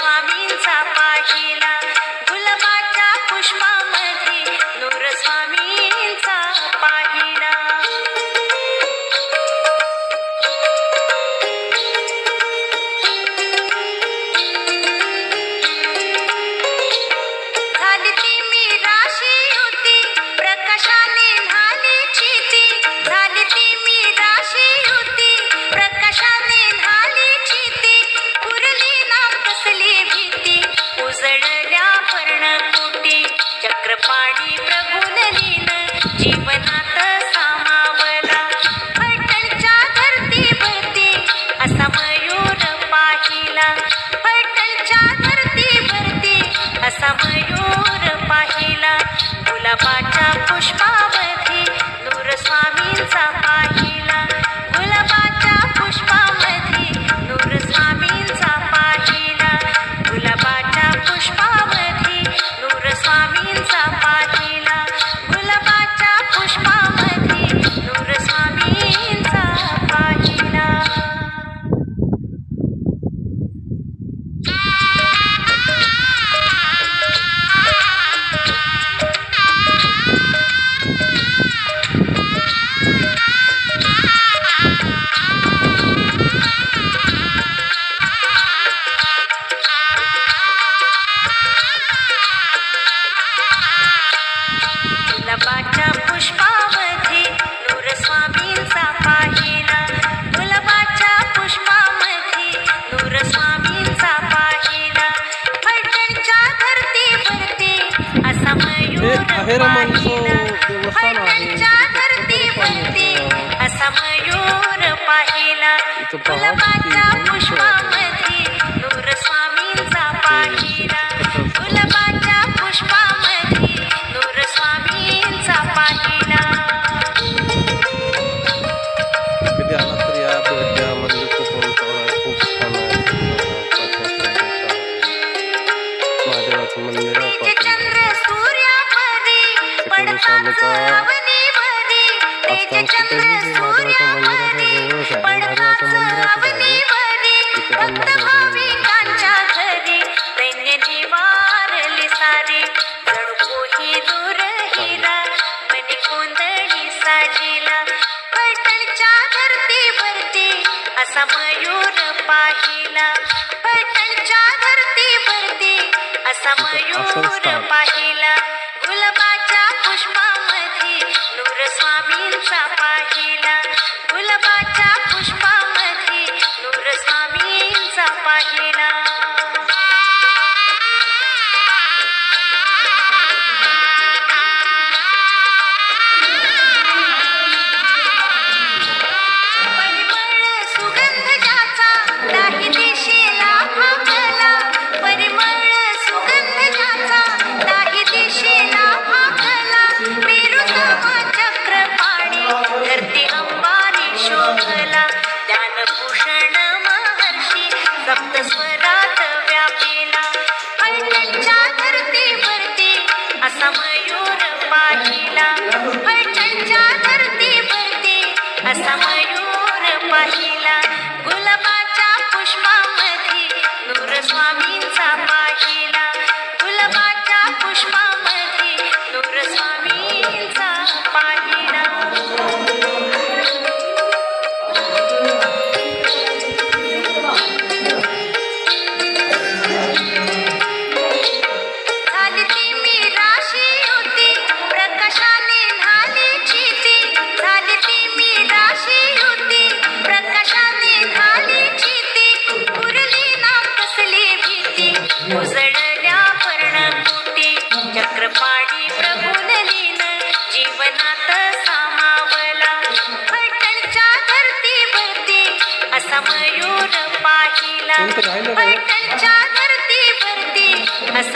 स्वामींचा पाहिला பாட हे अहिरमांचं असा मयूर पाहिला. गुलाबाच्या पुष्पामध्ये नूर स्वामींचा पाहिला. गुलाबाच्या पुष्पामध्ये नूर स्वामींचा पाहिला. कधी आला तर या बर्थड्या मंदिर चंद्र सूर्या पुरुषालचा असताना कुठेही महादेवाच्या मंदिराच्या जवळच आहे. महादेवाच्या मंदिरातच आहे. तिथे पण महादेवाचं मंदिर असा मयूर पाहिला. पटलच्या धरती वरती असा मयूर पाहिला. trap असा मयूर पाहिला. गुलाबाच्या पुष्पा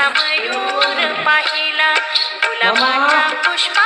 मयूर पाहिला. गुलाबाच्या पुष्पा